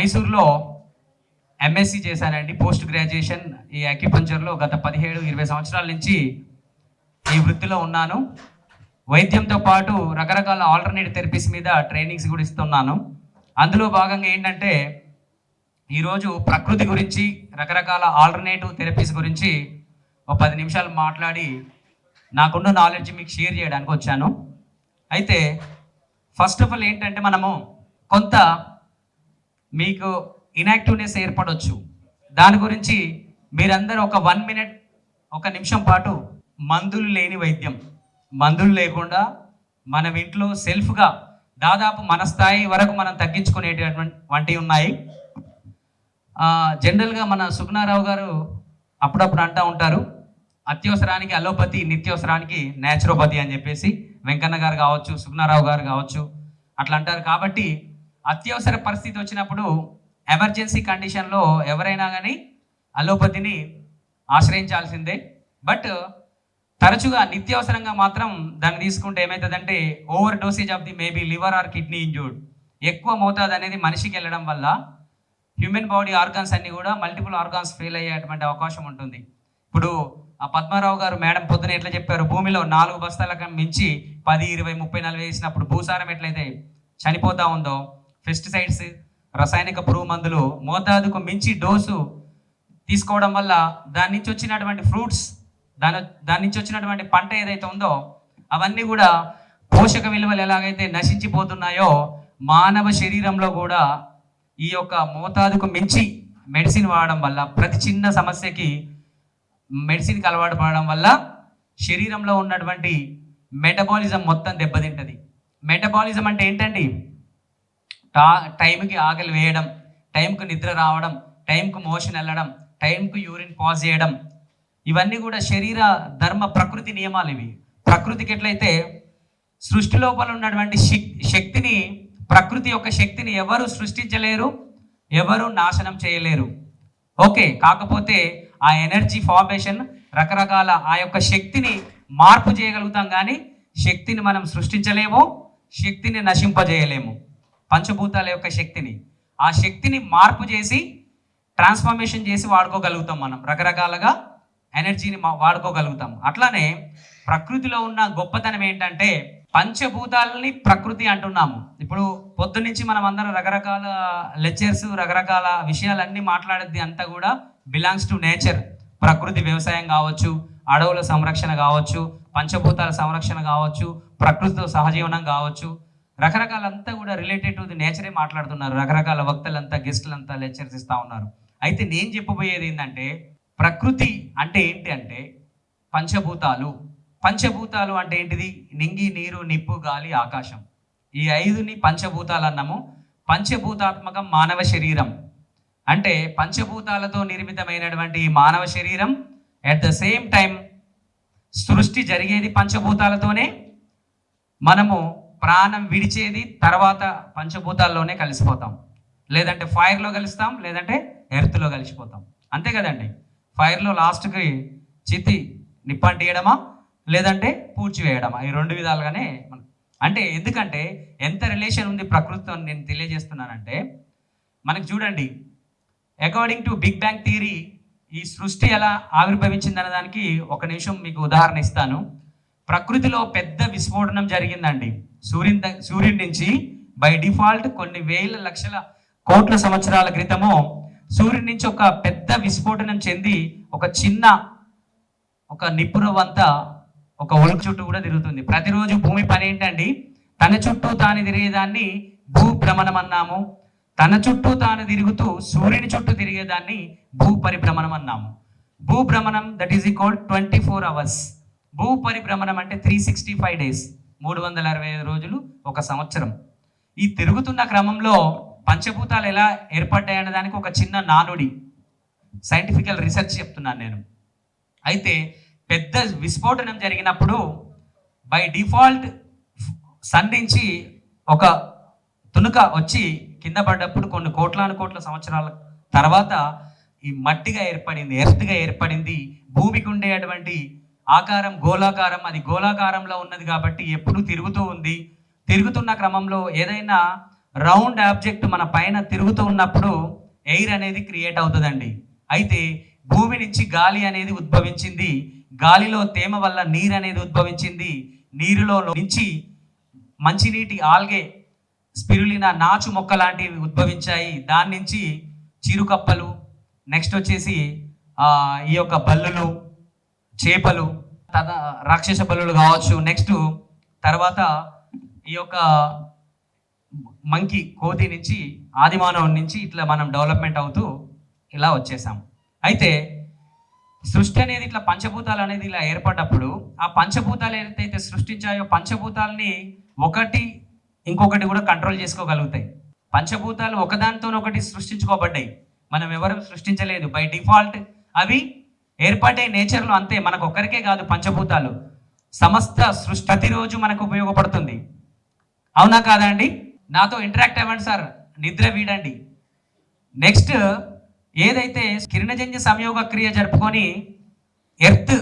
మైసూర్లో MSc చేశానండి. Post graduation ఈ అక్యుపంచర్లో గత పదిహేడు ఇరవై సంవత్సరాల నుంచి ఈ వృత్తిలో ఉన్నాను. వైద్యంతో పాటు రకరకాల ఆల్టర్నేటివ్ థెరపీస్ మీద ట్రైనింగ్స్ కూడా ఇస్తున్నాను. అందులో భాగంగా ఏంటంటే ఈరోజు ప్రకృతి గురించి రకరకాల ఆల్టర్నేటివ్ థెరపీస్ గురించి ఒక పది నిమిషాలు మాట్లాడి నాకున్న నాలెడ్జ్ మీకు షేర్ చేయడానికి వచ్చాను. అయితే ఫస్ట్ ఆఫ్ ఆల్ ఏంటంటే మనము కొంత మీకు ఇనాక్టివ్నెస్ ఏర్పడవచ్చు దాని గురించి మీరందరూ ఒక వన్ మినిట్ ఒక నిమిషం పాటు మందులు లేని వైద్యం. మందులు లేకుండా మనం ఇంట్లో సెల్ఫ్గా దాదాపు మన స్థాయి వరకు మనం తగ్గించుకునేటటువంటి వంటివి ఉన్నాయి. జనరల్గా మన సుగ్నారావు గారు అప్పుడప్పుడు అంటూ ఉంటారు అత్యవసరానికి అలోపతి నిత్యవసరానికి నేచురోపతి అని చెప్పేసి వెంకన్న గారు కావచ్చు సుగుణారావు గారు కావచ్చు అట్లా అంటారు. కాబట్టి అత్యవసర పరిస్థితి వచ్చినప్పుడు ఎమర్జెన్సీ కండిషన్లో ఎవరైనా కానీ అలోపతిని ఆశ్రయించాల్సిందే. బట్ తరచుగా నిత్యావసరంగా మాత్రం దాన్ని తీసుకుంటే ఏమవుతుందంటే over dosage of the maybe liver or kidney injured ఎక్కువ మోతాదు అనేది మనిషికి వెళ్ళడం వల్ల హ్యూమన్ బాడీ ఆర్గాన్స్ అన్నీ కూడా మల్టిపుల్ ఆర్గాన్స్ ఫెయిల్ అయ్యేటువంటి అవకాశం ఉంటుంది. ఇప్పుడు ఆ పద్మారావు గారు మేడం పొద్దున ఎట్లా చెప్పారు? భూమిలో నాలుగు బస్తాలకు మించి పది ఇరవై ముప్పై నలభై వేసినప్పుడు భూసారం ఎట్లయితే చనిపోతా ఉందో పెస్టిసైడ్స్ రసాయనిక పురుగు మందులు మోతాదుకు మించి డోసు తీసుకోవడం వల్ల దాని నుంచి వచ్చినటువంటి ఫ్రూట్స్ దాని దాని నుంచి వచ్చినటువంటి పంట ఏదైతే ఉందో అవన్నీ కూడా పోషక విలువలు ఎలాగైతే నశించిపోతున్నాయో మానవ శరీరంలో కూడా ఈ యొక్క మోతాదుకు మించి మెడిసిన్ వాడడం వల్ల ప్రతి చిన్న సమస్యకి మెడిసిన్కి అలవాటు పడడం వల్ల శరీరంలో ఉన్నటువంటి మెటబాలిజం మొత్తం దెబ్బతింటది. మెటబాలిజం అంటే ఏంటండి? టా టైంకి ఆకలి వేయడం టైంకు నిద్ర రావడం టైంకు మోషన్ వెళ్ళడం టైంకు యూరిన్ పాజ్ చేయడం ఇవన్నీ కూడా శరీర ధర్మ ప్రకృతి నియమాలు ఇవి. ప్రకృతికి ఎట్లయితే సృష్టి లోపల ఉన్నటువంటి శక్తిని ప్రకృతి యొక్క శక్తిని ఎవరు సృష్టించలేరు ఎవరు నాశనం చేయలేరు. ఓకే కాకపోతే ఆ ఎనర్జీ ఫార్మేషన్ రకరకాల ఆ యొక్క శక్తిని మార్పు చేయగలుగుతాం కానీ శక్తిని మనం సృష్టించలేము శక్తిని నశింపజేయలేము. పంచభూతాల యొక్క శక్తిని ఆ శక్తిని మార్పు చేసి ట్రాన్స్ఫర్మేషన్ చేసి వాడుకోగలుగుతాం మనం. రకరకాలుగా ఎనర్జీని వాడుకోగలుగుతాం. అట్లానే ప్రకృతిలో ఉన్న గొప్పతనం ఏంటంటే పంచభూతాలని ప్రకృతి అంటున్నాము. ఇప్పుడు పొద్దు నుంచి మనం అందరం రకరకాల లెక్చర్స్ రకరకాల విషయాలన్నీ మాట్లాడేది అంతా కూడా బిలాంగ్స్ టు నేచర్ ప్రకృతి వ్యవసాయం కావచ్చు అడవుల సంరక్షణ కావచ్చు పంచభూతాల సంరక్షణ కావచ్చు ప్రకృతితో సహజీవనం కావచ్చు రకరకాలంతా కూడా రిలేటెడ్ టు ది నేచరే మాట్లాడుతున్నారు. రకరకాల వక్తలంతా గెస్టులంతా లెక్చర్స్ ఇస్తూ ఉన్నారు. అయితే నేను చెప్పబోయేది ఏంటంటే ప్రకృతి అంటే ఏంటి అంటే పంచభూతాలు. పంచభూతాలు అంటే ఏంటిది? నింగి నీరు నిప్పు గాలి ఆకాశం. ఈ ఐదుని పంచభూతాలు అన్నాము. పంచభూతాత్మకం మానవ శరీరం. అంటే పంచభూతాలతో నిర్మితమైనటువంటి ఈ మానవ శరీరం అట్ ద సేమ్ టైం సృష్టి జరిగేది పంచభూతాలతోనే. మనము ప్రాణం విడిచేది తర్వాత పంచభూతాల్లోనే కలిసిపోతాం. లేదంటే ఫైర్లో కలుస్తాం లేదంటే ఎర్త్లో కలిసిపోతాం. అంతే కదండి. ఫైర్లో లాస్ట్కి చితి నిప్పంటియడమా లేదంటే పూడ్చివేయడమా? ఈ రెండు విధాలుగానే మనం అంటే ఎందుకంటే ఎంత రిలేషన్ ఉంది ప్రకృతితో నేను తెలియజేస్తున్నానంటే మనకు చూడండి. According to big bang theory ఈ సృష్టి ఎలా ఆవిర్భవించిందనే దానికి ఒక నిమిషం మీకు ఉదాహరణ ఇస్తాను. ప్రకృతిలో పెద్ద విస్ఫోటనం జరిగిందండి. సూర్యుని సూర్యుడి నుంచి బై డిఫాల్ట్ కొన్ని వేల లక్షల కోట్ల సంవత్సరాల క్రితము సూర్యుడి నుంచి ఒక పెద్ద విస్ఫోటనం చెంది ఒక చిన్న ఒక నిపురవంతా ఒక ఒలుక చుట్టూ కూడా తిరుగుతుంది. ప్రతిరోజు భూమి పని ఏంటండి? తన చుట్టూ తాను తిరిగేదాన్ని భూభ్రమణం అన్నాము. తన చుట్టూ తాను తిరుగుతూ సూర్యుని చుట్టూ తిరిగేదాన్ని భూ పరిభ్రమణం అన్నాము. భూభ్రమణం that is equal twenty four hours భూ పరిభ్రమణం అంటే త్రీ సిక్స్టీ ఫైవ్ డేస్ మూడు వందల అరవై ఐదు రోజులు ఒక సంవత్సరం. ఈ తిరుగుతున్న క్రమంలో పంచభూతాలు ఎలా ఏర్పడ్డాయనే దానికి ఒక చిన్న నానుడి. సైంటిఫికల్ రీసెర్చ్ చెప్తున్నాను నేను. అయితే పెద్ద విస్ఫోటనం జరిగినప్పుడు బై డిఫాల్ట్ సన్ నుంచి ఒక తునుక వచ్చి కింద పడ్డప్పుడు కొన్ని కోట్లాను కోట్ల సంవత్సరాల తర్వాత ఈ మట్టిగా ఏర్పడింది ఎర్త్గా ఏర్పడింది భూమికి ఉండేటువంటి ఆకారం గోళాకారం అది గోళాకారంలో ఉన్నది కాబట్టి ఎప్పుడు తిరుగుతూ ఉంది. తిరుగుతున్న క్రమంలో ఏదైనా రౌండ్ ఆబ్జెక్ట్ మన పైన తిరుగుతూ ఉన్నప్పుడు ఎయిర్ అనేది క్రియేట్ అవుతుందండి. అయితే భూమి నుంచి గాలి అనేది ఉద్భవించింది. గాలిలో తేమ వల్ల నీరు అనేది ఉద్భవించింది. నీరులో నుంచి మంచినీటి ఆల్గే స్పిరులిన నాచు మొక్క లాంటివి ఉద్భవించాయి. దాని నుంచి చీరుకప్పలు నెక్స్ట్ వచ్చేసి ఈ యొక్క బల్లులు చేపలు తద రాక్షస బలులు కావచ్చు. నెక్స్ట్ తర్వాత ఈ యొక్క మంకి కోతి నుంచి ఆదిమానవం నుంచి ఇట్లా మనం డెవలప్మెంట్ అవుతూ ఇలా వచ్చేసాం. అయితే సృష్టి అనేది ఇట్లా పంచభూతాలు అనేది ఇలా ఏర్పడ్డప్పుడు ఆ పంచభూతాలు ఏదైతే సృష్టించాయో పంచభూతాలని ఒకటి ఇంకొకటి కూడా కంట్రోల్ చేసుకోగలుగుతాయి. పంచభూతాలు ఒకదానితో ఒకటి సృష్టించుకోబడ్డాయి. మనం ఎవరు సృష్టించలేదు. బై డిఫాల్ట్ అవి ఏర్పడే నేచర్లో అంతే మనకు ఒక్కరికే కాదు పంచభూతాలు. సమస్త సృష్టి ప్రతిరోజు మనకు ఉపయోగపడుతుంది. అవునా కాదా అండి? నాతో ఇంటరాక్ట్ అవ్వండి సార్ నిద్ర వీడండి. నెక్స్ట్ ఏదైతే కిరణజన్య సంయోగ క్రియ జరుపుకొని ఎర్త్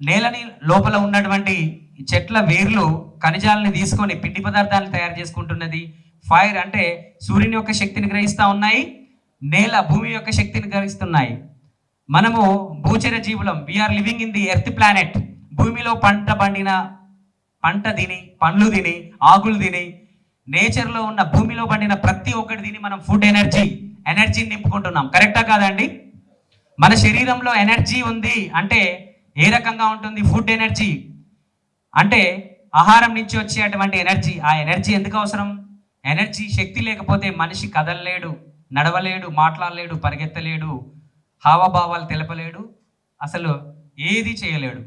నేలని లోపల ఉన్నటువంటి చెట్ల వేర్లు ఖనిజాలని తీసుకొని పిండి పదార్థాలను తయారు చేసుకుంటున్నది. ఫైర్ అంటే సూర్యుని యొక్క శక్తిని గ్రహిస్తూ ఉన్నాయి నేల భూమి యొక్క శక్తిని గ్రహిస్తున్నాయి. మనము భూచర జీవులం we are living in the earth planet భూమిలో పంట పండిన పంట తిని పండ్లు తిని ఆకులు తిని నేచర్లో ఉన్న భూమిలో పండిన ప్రతి ఒక్కటి తిని మనం ఫుడ్ ఎనర్జీ ఎనర్జీని నింపుకుంటున్నాం. కరెక్టా కాదండి? మన శరీరంలో ఎనర్జీ ఉంది అంటే ఏ రకంగా ఉంటుంది ఫుడ్ ఎనర్జీ అంటే ఆహారం నుంచి వచ్చేటువంటి ఎనర్జీ ఆ ఎనర్జీ ఎందుకు అవసరం? ఎనర్జీ శక్తి లేకపోతే మనిషి కదలలేడు నడవలేడు మాట్లాడలేడు పరిగెత్తలేడు. హావభావాలు తెలపలేడు అసలు ఏది చేయలేడు.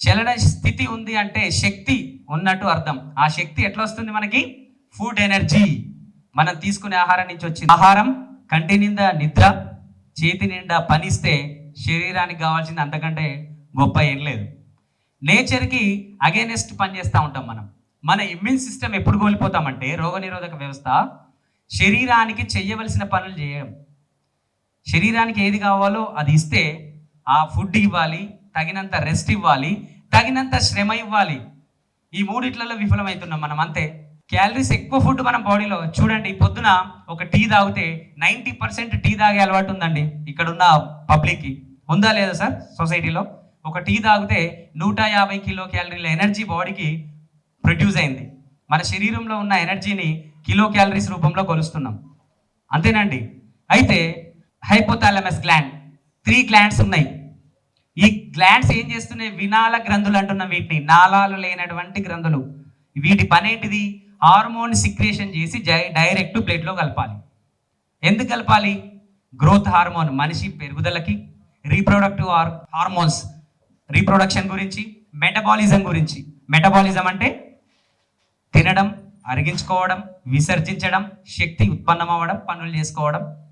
చలన స్థితి ఉంది అంటే శక్తి ఉన్నట్టు అర్థం. ఆ శక్తి ఎట్లా వస్తుంది మనకి? Food energy. మనం తీసుకునే ఆహారం నుంచి వచ్చింది. ఆహారం కంటి నిండా నిద్ర చేతి నిండా పనిస్తే శరీరానికి కావాల్సింది అంతకంటే గొప్ప ఏం లేదు. నేచర్కి అగేనెస్ట్ పని చేస్తూ ఉంటాం మనం. మన ఇమ్యూన్ సిస్టమ్ ఎప్పుడు కోల్పోతామంటే రోగనిరోధక వ్యవస్థ శరీరానికి చేయవలసిన పనులు చేయడం. శరీరానికి ఏది కావాలో అది ఇస్తే ఆ ఫుడ్ ఇవ్వాలి తగినంత రెస్ట్ ఇవ్వాలి తగినంత శ్రమ ఇవ్వాలి. ఈ మూడిట్లలో విఫలమవుతున్నాం మనం అంతే. క్యాలరీస్ ఎక్కువ ఫుడ్ మన బాడీలో. చూడండి పొద్దున ఒక టీ తాగితే నైంటీ పర్సెంట్ టీ తాగే అలవాటు ఉందండి ఇక్కడ ఉన్న పబ్లిక్కి. ఉందా లేదా సార్ సొసైటీలో? ఒక టీ తాగితే నూట యాభై కిలో క్యాలరీల ఎనర్జీ బాడీకి ప్రొడ్యూస్ అయింది. మన శరీరంలో ఉన్న ఎనర్జీని కిలో క్యాలరీస్ రూపంలో కొలుస్తున్నాం. అంతేనండి. అయితే హైపోథాలమస్ గ్లాండ్ త్రీ గ్లాండ్స్ ఉన్నాయి. ఈ గ్లాండ్స్ ఏం చేస్తున్నాయి? వినాల గ్రంథులు అంటున్నాం వీటిని. నాళాలు లేనటువంటి గ్రంథులు. వీటి పని ఏంటిది? హార్మోన్ సిక్రియేషన్ చేసి జై- డైరెక్ట్ బ్లడ్లో కలపాలి. ఎందుకు కలపాలి? గ్రోత్ హార్మోన్ మనిషి పెరుగుదలకి రీప్రొడక్టివ్ హార్మోన్స్ రీప్రొడక్షన్ గురించి మెటబాలిజం గురించి. మెటబాలిజం అంటే తినడం అరిగించుకోవడం విసర్జించడం శక్తి ఉత్పన్నం అవ్వడం పనులు చేసుకోవడం.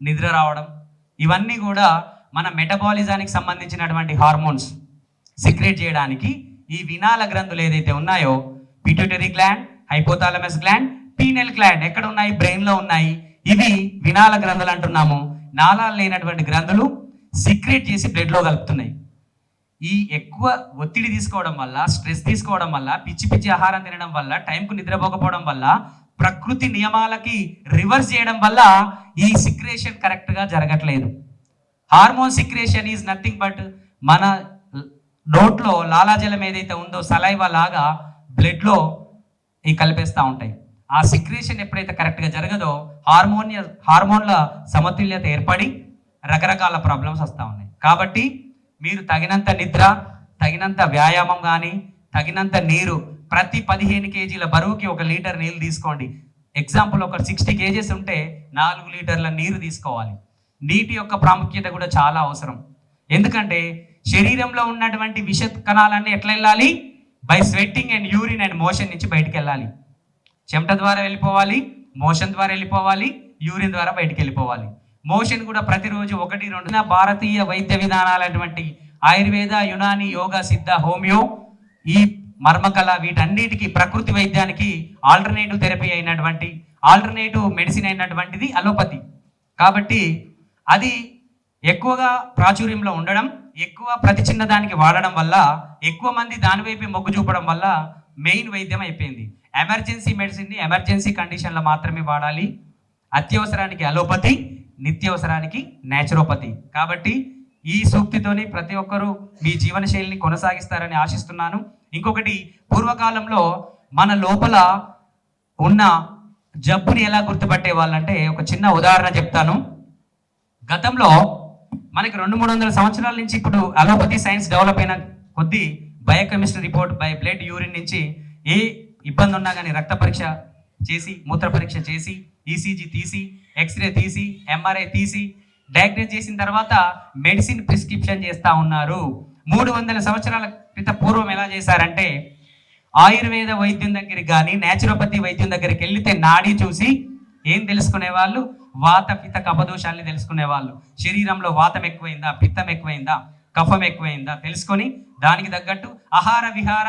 నిద్ర రావడం ఇవన్నీ కూడా మన మెటబాలిజానికి సంబంధించినటువంటి హార్మోన్స్ సిక్రేట్ చేయడానికి ఈ వినాల గ్రంథులు ఏదైతే ఉన్నాయో pituitary gland hypothalamus gland pineal gland ఎక్కడ ఉన్నాయి? బ్రెయిన్లో ఉన్నాయి. ఇవి వినాల గ్రంథులు అంటున్నాము. నాళాలు లేనటువంటి గ్రంథులు సీక్రెట్ చేసి బ్లడ్లో కలుపుతున్నాయి. ఈ ఎక్కువ ఒత్తిడి తీసుకోవడం వల్ల స్ట్రెస్ తీసుకోవడం వల్ల పిచ్చి పిచ్చి ఆహారం తినడం వల్ల టైంకు నిద్రపోకపోవడం వల్ల ప్రకృతి నియమాలకి రివర్స్ చేయడం వల్ల ఈ సిక్రేషన్ కరెక్ట్గా జరగట్లేదు. Hormone secretion is nothing but మన నోట్లో లాలాజలం ఏదైతే ఉందో సలైవా లాగా బ్లడ్లో ఈ కలిపేస్తూ ఉంటాయి. ఆ సిక్రేషన్ ఎప్పుడైతే కరెక్ట్గా జరగదో హార్మోనియ హార్మోన్ల సమతుల్యత ఏర్పడి రకరకాల ప్రాబ్లమ్స్ వస్తూ ఉన్నాయి. కాబట్టి మీరు తగినంత నిద్ర తగినంత వ్యాయామం కానీ తగినంత నీరు ప్రతి పదిహేను కేజీల బరువుకి ఒక లీటర్ నీళ్ళు తీసుకోండి. ఎగ్జాంపుల్ ఒక సిక్స్టీ కేజెస్ ఉంటే నాలుగు లీటర్ల నీరు తీసుకోవాలి. నీటి యొక్క ప్రాముఖ్యత కూడా చాలా అవసరం. ఎందుకంటే శరీరంలో ఉన్నటువంటి విష కణాలన్నీ ఎట్లా వెళ్ళాలి? By sweating and urine and motion నుంచి బయటికి వెళ్ళాలి. చెమట ద్వారా వెళ్ళిపోవాలి మోషన్ ద్వారా వెళ్ళిపోవాలి యూరిన్ ద్వారా బయటికి వెళ్ళిపోవాలి. మోషన్ కూడా ప్రతిరోజు ఒకటి రెండు భారతీయ వైద్య విధానాలటువంటి ఆయుర్వేద యునాని యోగా సిద్ధ హోమియో ఈ మర్మకళ వీటన్నిటికీ ప్రకృతి వైద్యానికి ఆల్టర్నేటివ్ థెరపీ అయినటువంటి ఆల్టర్నేటివ్ మెడిసిన్ అయినటువంటిది అలోపతి కాబట్టి అది ఎక్కువగా ప్రాచుర్యంలో ఉండడం ఎక్కువ ప్రతి చిన్న దానికి వాడడం వల్ల ఎక్కువ మంది దానివైపు మొగ్గు చూపడం వల్ల మెయిన్ వైద్యం అయిపోయింది. ఎమర్జెన్సీ మెడిసిన్ని ఎమర్జెన్సీ కండిషన్లో మాత్రమే వాడాలి. అత్యవసరానికి అలోపతి నిత్యవసరానికి నేచురోపతి కాబట్టి ఈ సూక్తితోని ప్రతి ఒక్కరూ మీ జీవన శైలిని కొనసాగిస్తారని ఆశిస్తున్నాను. ఇంకొకటి పూర్వకాలంలో మన లోపల ఉన్న జబ్బుని ఎలా గుర్తుపట్టే వాళ్ళంటే ఒక చిన్న ఉదాహరణ చెప్తాను. గతంలో మనకి రెండు మూడు వందల సంవత్సరాల నుంచి ఇప్పుడు అలోపతి సైన్స్ డెవలప్ అయిన కొద్దీ biochemistry report by blood urine నుంచి ఏ ఇబ్బంది ఉన్నా కానీ రక్త పరీక్ష చేసి మూత్ర పరీక్ష చేసి ఈసీజీ తీసి ఎక్స్రే తీసి ఎంఆర్ఐ తీసి డయాగ్నోస్ చేసిన తర్వాత మెడిసిన్ ప్రిస్క్రిప్షన్ చేస్తూ ఉన్నారు. మూడు వందల సంవత్సరాల క్రితం పూర్వం ఎలా చేశారంటే ఆయుర్వేద వైద్యం దగ్గరికి కానీ నేచురోపతి వైద్యం దగ్గరికి వెళ్తే నాడి చూసి ఏం తెలుసుకునే వాళ్ళు వాత పిత్త కపదోషాలని తెలుసుకునే వాళ్ళు శరీరంలో వాతం ఎక్కువైందా? పిత్తం ఎక్కువైందా? కఫం ఎక్కువైందా? తెలుసుకొని దానికి తగ్గట్టు ఆహార విహార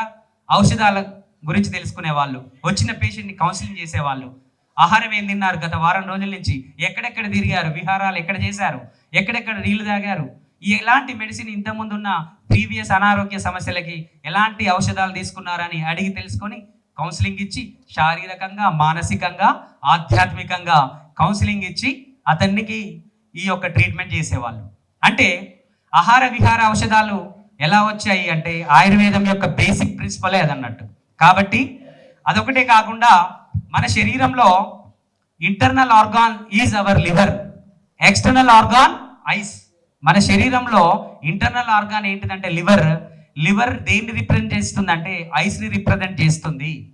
ఔషధాల గురించి తెలుసుకునే వాళ్ళు వచ్చిన పేషెంట్ని కౌన్సిలింగ్ చేసేవాళ్ళు. ఆహారం ఏం తిన్నారు? గత వారం రోజుల నుంచి ఎక్కడెక్కడ తిరిగారు? విహారాలు ఎక్కడ చేశారు? ఎక్కడెక్కడ నీళ్ళు తాగారు? ఎలాంటి మెడిసిన్ ఇంతకుముందు ఉన్న ప్రీవియస్ అనారోగ్య సమస్యలకి ఎలాంటి ఔషధాలు తీసుకున్నారని అడిగి తెలుసుకొని కౌన్సిలింగ్ ఇచ్చి శారీరకంగా మానసికంగా ఆధ్యాత్మికంగా కౌన్సిలింగ్ ఇచ్చి అతనికి ఈ యొక్క ట్రీట్మెంట్ చేసేవాళ్ళు. అంటే ఆహార విహార ఔషధాలు ఎలా వచ్చాయి అంటే ఆయుర్వేదం యొక్క బేసిక్ ప్రిన్సిపలే అదన్నట్టు. కాబట్టి అదొకటే కాకుండా మన శరీరంలో internal organ is our liver external organ eyes మన శరీరంలో ఇంటర్నల్ ఆర్గాన్ ఏంటిదంటే లివర్. లివర్ దేన్ని రిప్రజెంట్ చేస్తుంది అంటే ఐస్ని రిప్రజెంట్ చేస్తుంది.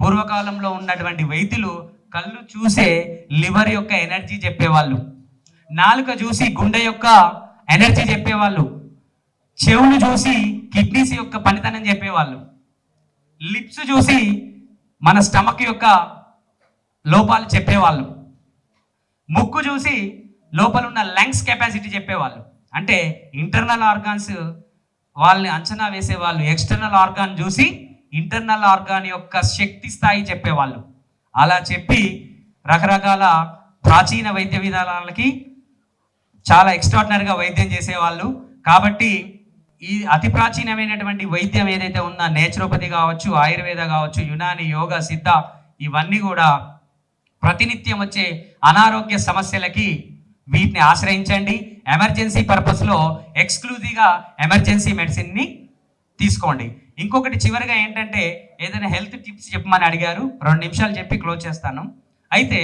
పూర్వకాలంలో ఉన్నటువంటి వైద్యులు కళ్ళు చూసే లివర్ యొక్క ఎనర్జీ చెప్పేవాళ్ళు. నాలుక చూసి గుండె యొక్క ఎనర్జీ చెప్పేవాళ్ళు. చెవులు చూసి కిడ్నీస్ యొక్క పనితనం చెప్పేవాళ్ళు. లిప్స్ చూసి మన స్టమక్ యొక్క లోపాలు చెప్పేవాళ్ళు. ముక్కు చూసి లోపల ఉన్న లంగ్స్ కెపాసిటీ చెప్పేవాళ్ళు. అంటే ఇంటర్నల్ ఆర్గాన్స్ వాళ్ళని అంచనా వేసేవాళ్ళు. ఎక్స్టర్నల్ ఆర్గాన్ చూసి ఇంటర్నల్ ఆర్గాన్ యొక్క శక్తి స్థాయి చెప్పేవాళ్ళు. అలా చెప్పి రకరకాల ప్రాచీన వైద్య విధానాలకి చాలా ఎక్స్ట్రాడినరీగా వైద్యం చేసేవాళ్ళు. కాబట్టి ఈ అతి ప్రాచీనమైనటువంటి వైద్యం ఏదైతే ఉందో నేచురోపతి కావచ్చు ఆయుర్వేద కావచ్చు యునాని యోగ సిద్ధ ఇవన్నీ కూడా ప్రతినిత్యం వచ్చే అనారోగ్య సమస్యలకి వీటిని ఆశ్రయించండి. ఎమర్జెన్సీ పర్పస్లో ఎక్స్క్లూజివ్గా ఎమర్జెన్సీ మెడిసిన్ని తీసుకోండి. ఇంకొకటి చివరిగా ఏంటంటే ఏదైనా హెల్త్ టిప్స్ చెప్పమని అడిగారు. రెండు నిమిషాలు చెప్పి క్లోజ్ చేస్తాను. అయితే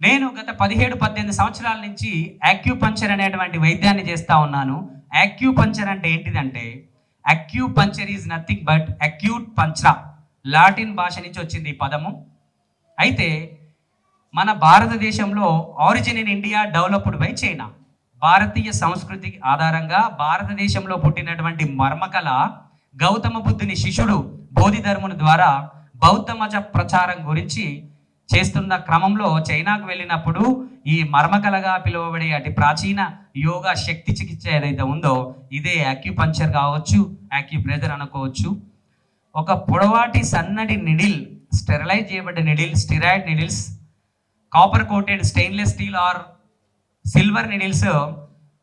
నేను గత పదిహేడు పద్దెనిమిది సంవత్సరాల నుంచి యాక్యూపంచర్ అనేటువంటి వైద్యాన్ని చేస్తూ ఉన్నాను. యాక్యూపంచర్ అంటే ఏంటిదంటే acupuncture is nothing but acute పంచరా Latin భాష నుంచి వచ్చింది ఈ పదము. అయితే మన భారతదేశంలో origin in India developed by China భారతీయ సంస్కృతి ఆధారంగా భారతదేశంలో పుట్టినటువంటి మర్మకళ గౌతమ బుద్ధుని శిష్యుడు బోధిధర్ముని ద్వారా బౌద్ధ మత ప్రచారం గురించి చేస్తున్న క్రమంలో చైనాకు వెళ్ళినప్పుడు ఈ మర్మకళగా పిలువబడే అటు ప్రాచీన యోగా శక్తి చికిత్స ఏదైతే ఉందో ఇదే యాక్యుపంచర్ కావచ్చు యాక్యుప్రెజర్ అనుకోవచ్చు. ఒక పొడవాటి సన్నటి నిడిల్ స్టెరిలైజ్ చేయబడ్డ needle steroid needles copper coated stainless steel or silver needles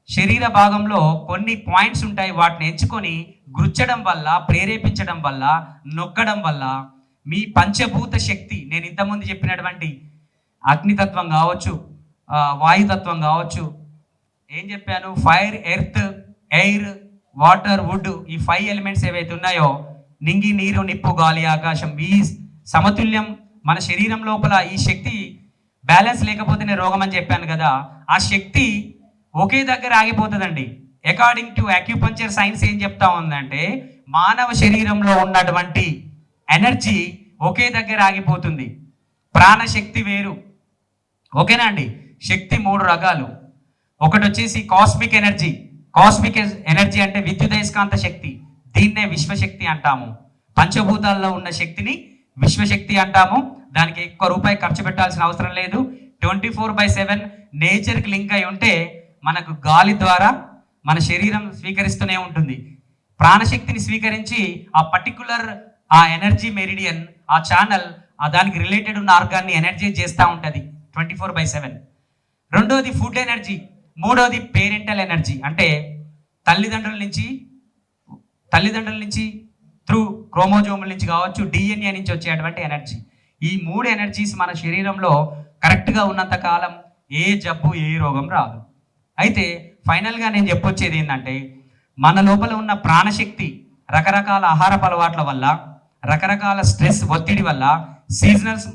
శరీర భాగంలో కొన్ని పాయింట్స్ ఉంటాయి. వాటిని ఎంచుకొని గుర్చడం వల్ల ప్రేరేపించడం వల్ల నొక్కడం వల్ల మీ పంచభూత శక్తి నేను ఇంతకుముందు చెప్పినటువంటి అగ్నితత్వం కావచ్చు వాయుతత్వం కావచ్చు ఏం చెప్పాను? Fire earth air water wood ఈ ఫైవ్ ఎలిమెంట్స్ ఏవైతే ఉన్నాయో నింగి నీరు నిప్పు గాలి ఆకాశం ఈ సమతుల్యం మన శరీరం లోపల ఈ శక్తి బ్యాలెన్స్ లేకపోతేనే రోగం అని చెప్పాను కదా ఆ శక్తి ఒకే దగ్గర ఆగిపోతుందండి. అకార్డింగ్ టు అక్యుపంచర్ సైన్స్ ఏం చెప్తా ఉందంటే మానవ శరీరంలో ఉన్నటువంటి ఎనర్జీ ఒకే దగ్గర ఆగిపోతుంది. ప్రాణశక్తి వేరు. ఓకేనా అండి? శక్తి మూడు రకాలు ఒకటి వచ్చేసి కాస్మిక్ ఎనర్జీ కాస్మిక్ ఎనర్జీ అంటే విద్యుదయస్కాంత శక్తి. దీన్నే విశ్వశక్తి అంటాము. పంచభూతాల్లో ఉన్న శక్తిని విశ్వశక్తి అంటాము. దానికి ఎక్కువ రూపాయి ఖర్చు పెట్టాల్సిన అవసరం లేదు. ట్వంటీ ఫోర్ బై సెవెన్ నేచర్కి లింక్ అయి ఉంటే మనకు గాలి ద్వారా మన శరీరం స్వీకరిస్తూనే ఉంటుంది. ప్రాణశక్తిని స్వీకరించి ఆ పర్టికులర్ ఆ ఎనర్జీ మెరిడియన్ ఆ ఛానల్ ఆ దానికి రిలేటెడ్ ఉన్న ఆర్గాన్ని ఎనర్జీ చేస్తూ ఉంటుంది ట్వంటీ ఫోర్ బై సెవెన్. రెండోది ఫుడ్ ఎనర్జీ మూడోది పేరెంటల్ ఎనర్జీ. అంటే తల్లిదండ్రుల నుంచి తల్లిదండ్రుల నుంచి త్రూ క్రోమోజోముల నుంచి కావచ్చు డిఎన్ఏ నుంచి వచ్చేటువంటి ఎనర్జీ. ఈ మూడు ఎనర్జీస్ మన శరీరంలో కరెక్ట్గా ఉన్నంత కాలం ఏ జబ్బు ఏ రోగం రాదు. అయితే ఫైనల్గా నేను చెప్పొచ్చేది ఏంటంటే మన లోపల ఉన్న ప్రాణశక్తి రకరకాల ఆహారపు అలవాట్ల వల్ల రకరకాల స్ట్రెస్ ఒత్తిడి వల్ల సీజనల్స్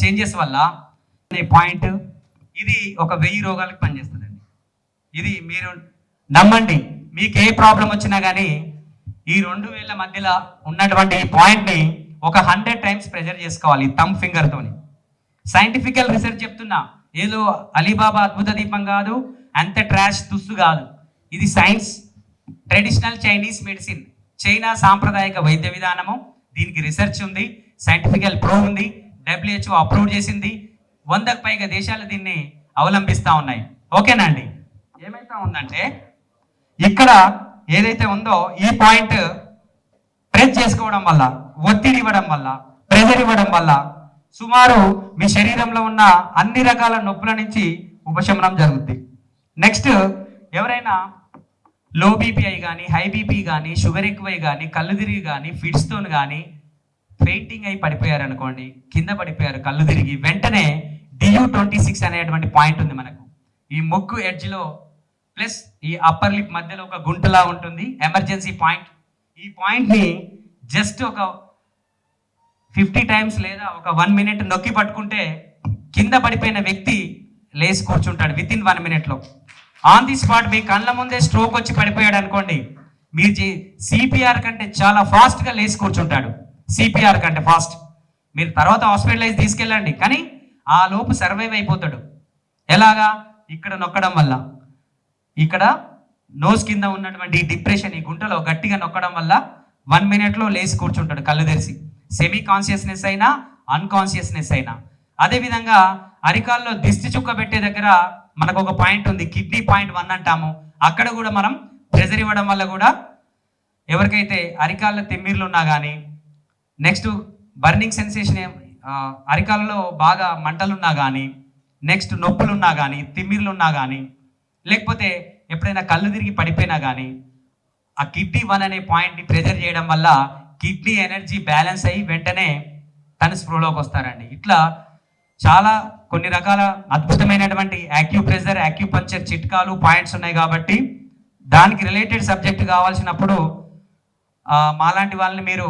చేంజెస్ వల్ల అనే పాయింట్ ఇది ఒక వెయ్యి రోగాలకు పనిచేస్తుందండి. ఇది మీరు నమ్మండి. మీకు ఏ ప్రాబ్లం వచ్చినా కానీ ఈ రెండు వేల మధ్యలో ఉన్నటువంటి ఈ పాయింట్ని ఒక హండ్రెడ్ టైమ్స్ ప్రెజర్ చేసుకోవాలి థమ్ ఫింగర్తోని సైంటిఫికల్ రీసెర్చ్ చెప్తున్నా ఏదో అలీబాబా అద్భుత దీపం కాదు అంత ట్రాష్ తుస్సు కాదు. ఇది science traditional Chinese medicine China సాంప్రదాయక వైద్య విధానము. దీనికి రీసెర్చ్ ఉంది సైంటిఫికల్ ప్రూవ్ ఉంది డబ్ల్యూహెచ్ఓ అప్రూవ్ చేసింది. వందకు పైగా దేశాలు దీన్ని అవలంబిస్తూ ఉన్నాయి. ఓకేనా అండి? ఏమైతే ఉందంటే ఇక్కడ ఏదైతే ఉందో ఈ పాయింట్ ప్రెస్ చేసుకోవడం వల్ల ఒత్తిడి ఇవ్వడం వల్ల ప్రెజర్ ఇవ్వడం వల్ల సుమారు మీ శరీరంలో ఉన్న అన్ని రకాల నొప్పుల నుంచి ఉపశమనం జరుగుద్ది. నెక్స్ట్ ఎవరైనా లో బీపీఐ కానీ హై బీపీ కానీ షుగర్ ఎక్కువై కానీ కళ్ళు తిరిగి కానీ ఫిట్స్తో కానీ ఫెయింటింగ్ అయి పడిపోయారు అనుకోండి కింద పడిపోయారు కళ్ళు తిరిగి వెంటనే డియూ ట్వంటీ సిక్స్ అనేటువంటి పాయింట్ ఉంది మనకు. ఈ ముక్కు ఎడ్జ్లో ప్లస్ ఈ అప్పర్ లిప్ మధ్యలో ఒక గుంటలా ఉంటుంది ఎమర్జెన్సీ పాయింట్ ఈ పాయింట్ని జస్ట్ ఒక ఫిఫ్టీ టైమ్స్ లేదా ఒక వన్ మినిట్ నొక్కి పట్టుకుంటే కింద పడిపోయిన వ్యక్తి లేచి కూర్చుంటాడు విత్ ఇన్ వన్ మినిట్లో. ఆన్ ది స్పాట్ మీ కళ్ళ ముందే స్ట్రోక్ వచ్చి పడిపోయాడు అనుకోండి మీరు సిపిఆర్ కంటే చాలా ఫాస్ట్గా లేచి కూర్చుంటాడు. సిపిఆర్ కంటే ఫాస్ట్ మీరు తర్వాత హాస్పిటలైజ్ తీసుకెళ్ళండి. కానీ ఆ లోపు సర్వైవ్ అయిపోతాడు. ఎలాగా? ఇక్కడ నొక్కడం వల్ల. ఇక్కడ నోస్ కింద ఉన్నటువంటి ఈ డిప్రెషన్ ఈ గుంటలో గట్టిగా నొక్కడం వల్ల వన్ మినిట్లో లేచి కూర్చుంటాడు కళ్ళు తెరిసి సెమీ కాన్షియస్నెస్ అయినా అన్కాన్షియస్నెస్ అయినా. అదేవిధంగా అరికాల్లో దిష్టి చుక్క పెట్టే దగ్గర మనకు ఒక పాయింట్ ఉంది కిడ్నీ పాయింట్ వన్ అంటాము. అక్కడ కూడా మనం ప్రెజర్ ఇవ్వడం వల్ల కూడా ఎవరికైతే అరికాళ్ళ తిమ్మిర్లు ఉన్నా కానీ నెక్స్ట్ బర్నింగ్ సెన్సేషన్ అరికాలలో బాగా మంటలున్నా కానీ నెక్స్ట్ నొప్పులున్నా కానీ తిమ్మిర్లు ఉన్నా కానీ లేకపోతే ఎప్పుడైనా కళ్ళు తిరిగి పడిపోయినా కానీ ఆ కిడ్నీ వన్ అనే పాయింట్ని ప్రెజర్ చేయడం వల్ల కిడ్నీ ఎనర్జీ బ్యాలెన్స్ అయ్యి వెంటనే తన స్పృహలోకి వస్తారండి. ఇట్లా చాలా కొన్ని రకాల అద్భుతమైనటువంటి యాక్యూ ప్రెజర్ యాక్యూపంచర్ చిట్కాలు పాయింట్స్ ఉన్నాయి కాబట్టి దానికి రిలేటెడ్ సబ్జెక్ట్ కావాల్సినప్పుడు మాలాంటి వాళ్ళని మీరు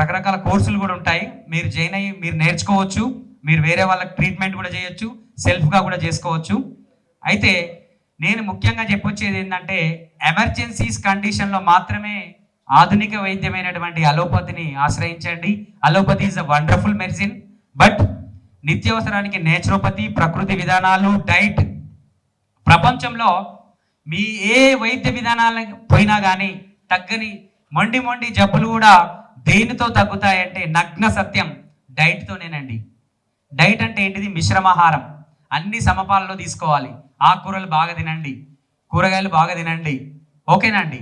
రకరకాల కోర్సులు కూడా ఉంటాయి. మీరు జాయిన్ అయ్యి మీరు నేర్చుకోవచ్చు. మీరు వేరే వాళ్ళకి ట్రీట్మెంట్ కూడా చేయొచ్చు. సెల్ఫ్గా కూడా చేసుకోవచ్చు. అయితే నేను ముఖ్యంగా చెప్పొచ్చేది ఏంటంటే ఎమర్జెన్సీస్ కండిషన్లో మాత్రమే ఆధునిక వైద్యమైనటువంటి అలోపతిని ఆశ్రయించండి. Allopathy is a wonderful medicine but నిత్యావసరానికి naturopathy ప్రకృతి విధానాలు డైట్ ప్రపంచంలో మీ ఏ వైద్య విధానాలకు పోయినా కానీ తగ్గని మొండి మొండి జబ్బులు కూడా దేనితో తగ్గుతాయంటే నగ్న సత్యం డైట్తోనేనండి డైట్ అంటే ఏంటిది? మిశ్రమాహారం అన్ని సమపాలలో తీసుకోవాలి. ఆకుకూరలు బాగా తినండి. కూరగాయలు బాగా తినండి. ఓకేనండి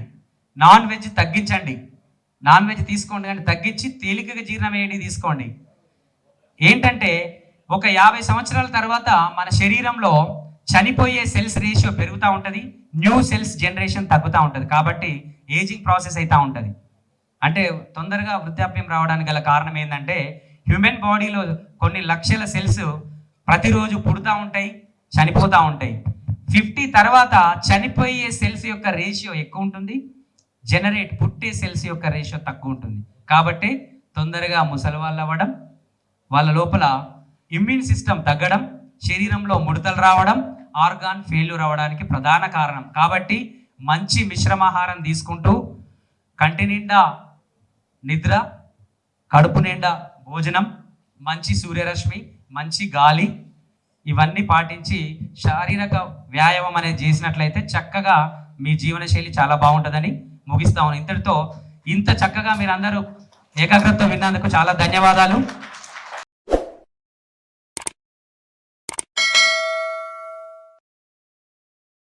నాన్ వెజ్ తగ్గించండి. నాన్ వెజ్ తీసుకోండి కానీ తగ్గించి తేలికగా జీర్ణమయ్యేది తీసుకోండి. ఏంటంటే ఒక యాభై సంవత్సరాల తర్వాత మన శరీరంలో చనిపోయే సెల్స్ రేషియో పెరుగుతూ ఉంటుంది న్యూ సెల్స్ జనరేషన్ తగ్గుతూ ఉంటుంది. కాబట్టి ఏజింగ్ ప్రాసెస్ అవుతూ ఉంటుంది. అంటే తొందరగా వృద్ధాప్యం రావడానికి గల కారణం ఏంటంటే హ్యూమన్ బాడీలో కొన్ని లక్షల సెల్స్ ప్రతిరోజు పుడుతూ ఉంటాయి చనిపోతూ ఉంటాయి. ఫిఫ్టీ తర్వాత చనిపోయే సెల్స్ యొక్క రేషియో ఎక్కువ ఉంటుంది జనరేట్ పుట్టే సెల్స్ యొక్క రేషియో తక్కువ ఉంటుంది. కాబట్టి తొందరగా ముసలి వాళ్ళు అవ్వడం వాళ్ళ లోపల ఇమ్యూన్ సిస్టమ్ తగ్గడం శరీరంలో ముడతలు రావడం ఆర్గాన్ ఫెయిల్యూర్ అవ్వడానికి ప్రధాన కారణం. కాబట్టి మంచి మిశ్రమాహారం తీసుకుంటూ కంటి నిండా నిద్ర కడుపు నిండా భోజనం మంచి సూర్యరశ్మి మంచి గాలి ఇవన్నీ పాటించి శారీరక వ్యాయామం అనేది చేసినట్లయితే చక్కగా మీ జీవనశైలి చాలా బాగుంటుందని ముగిస్తాము ఇంతటితో ఇంత చక్కగా మీరందరూ ఏకాగ్రతతో విన్నందుకు చాలా ధన్యవాదాలు.